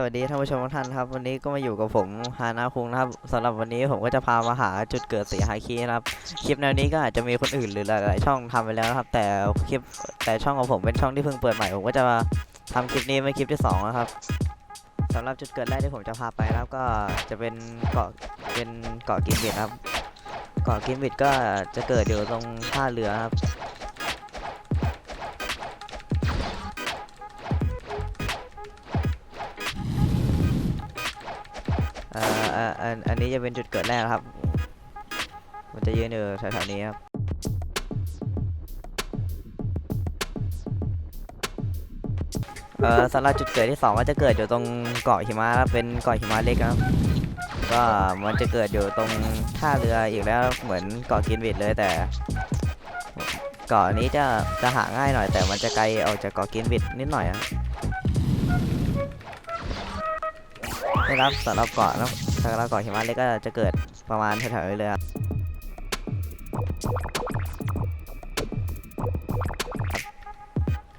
สวัสดีท่านผู้ชมทุกท่านครับ วันนี้ก็มาอยู่กับผมฮานาคุงนะครับสำหรับวันนี้ผมก็จะพามาหาจุดเกิดสีฮาคีนะครับ คลิปแนวนี้ก็อาจจะมีคนอื่นหรือหลายๆช่องทำไปแล้วนะครับ แต่คลิปแต่ช่องของผมเป็นช่องที่เพิ่งเปิดใหม่ผมก็จะมาทำคลิปนี้เป็นคลิปที่สองนะครับสำหรับจุดเกิดแรกที่ผมจะพาไปนะครับก็จะเป็นเกาะเป็นเกาะกินบิดครับ เกาะกินบิดก็จะเกิดอยู่ตรงท่าเรือครับ อ่ออันอันนี้จะเป็นจุดเกิดแรกครับ มันจะยืนอยู่แถวๆนี้ครับเออสำหรับจุดเกิดที่สองก็จะเกิดอยู่ตรงเกาะหิมะครับเป็นเกาะหิมะเล็กครับ ก็มันจะเกิดอยู่ตรงท่าเรืออีกแล้วเหมือนเกาะกินบิดเลยแต่เกาะนี้จะจะหาง่ายหน่อย แต่มันจะไกลออกจากเกาะกินบิดนิดหน่อยครับนี่ครับสำหรับเกาะนะสำหรับเกาะหิมะเล็กก็จะเกิดประมาณแถวๆนี้เลยครับ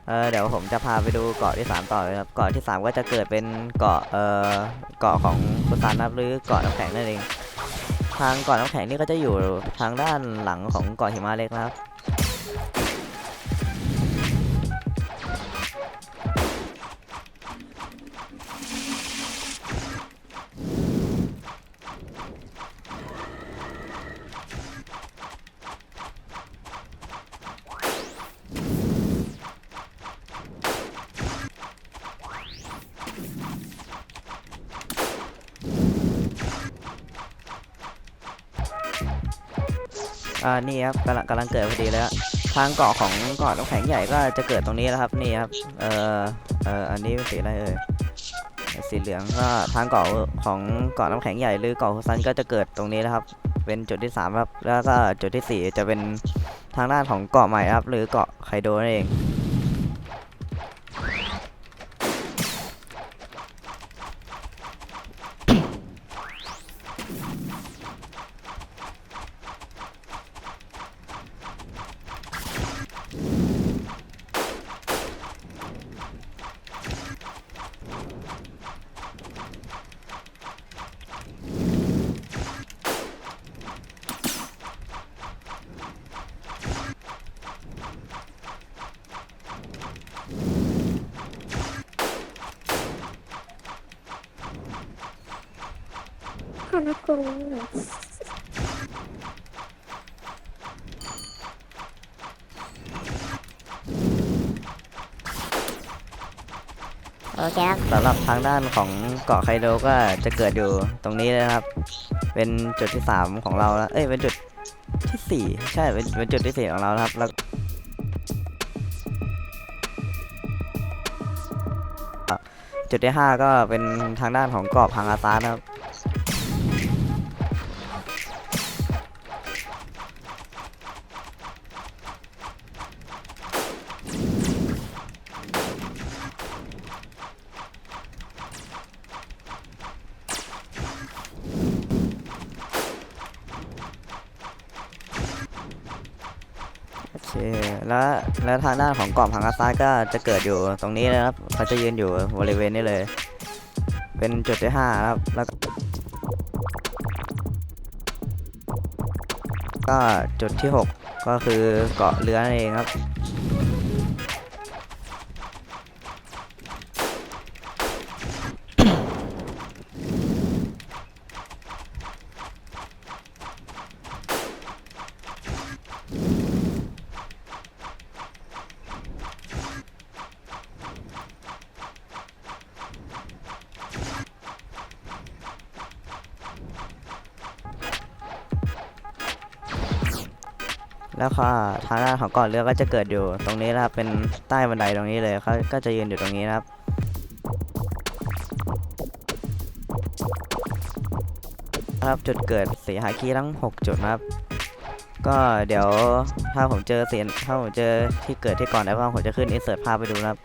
เออเดี๋ยวผมจะพาไปดูเกาะที่สามต่อเลยครับ เกาะที่สามก็จะเกิดเป็นเกาะเออเกาะของกุซานนะครับหรือเกาะน้ำแข็งนั่นเอง ทางเกาะน้ำแข็งนี่ก็จะอยู่ทางด้านหลังของเกาะหิมะเล็กนะครับ อ่านี่ครับกำลังกำลังเกิดพอดีเลยครับทางเกาะของเกาะน้ำแข็งใหญ่ก็จะเกิดตรงนี้แล้วครับนี่ครับเอ่อเอ่ออันนี้เป็นสีอะไรเอ่ยสีเหลืองก็ทางเกาะของเกาะน้ำแข็งใหญ่หรือเกาะฮุซันก็จะเกิดตรงนี้แล้วครับ เป็นจุดที่สามครับแล้วก็จุดที่สี่จะเป็นทางด้านของเกาะใหม่ครับ หรือเกาะไคโดนั่นเอง ฮานกุงโอเคครับ สำหรับทางด้านของเกาะไคโดก็จะเกิดอยู่ตรงนี้เลยนะครับ เป็นจุดที่สามของเราแล้ว เอ้ย เป็นจุดที่สี่ใช่ เป็นเป็นจุดที่สี่ของเราครับแล้วจุดที่5ก็เป็นทางด้านของเกาะพังอาซานะครับ แล้วแล้วทางด้านของเกาะพังกาซาก็จะเกิดอยู่ตรงนี้นะครับเขาจะยืนอยู่บริเวณนี้เลย เป็นจุดที่ห้าครับแล้วก็ก็จุดที่หกก็คือเกาะเรือนั่นเองครับ แล้วก็ทางด้านของก่อนเรือก็จะเกิดอยู่ตรงนี้นะครับเป็นใต้บันไดตรงนี้เลยเขาก็จะยืนอยู่ตรงนี้นะครับครับจุดเกิดสีหาคีทั้ง 6 จุดนะครับ ก็เดี๋ยวถ้าผมเจอเสียนถ้าผมเจอที่เกิดที่ก่อนได้บ้างผมจะขึ้นอินเสิร์ตภาพไปดูนะครับ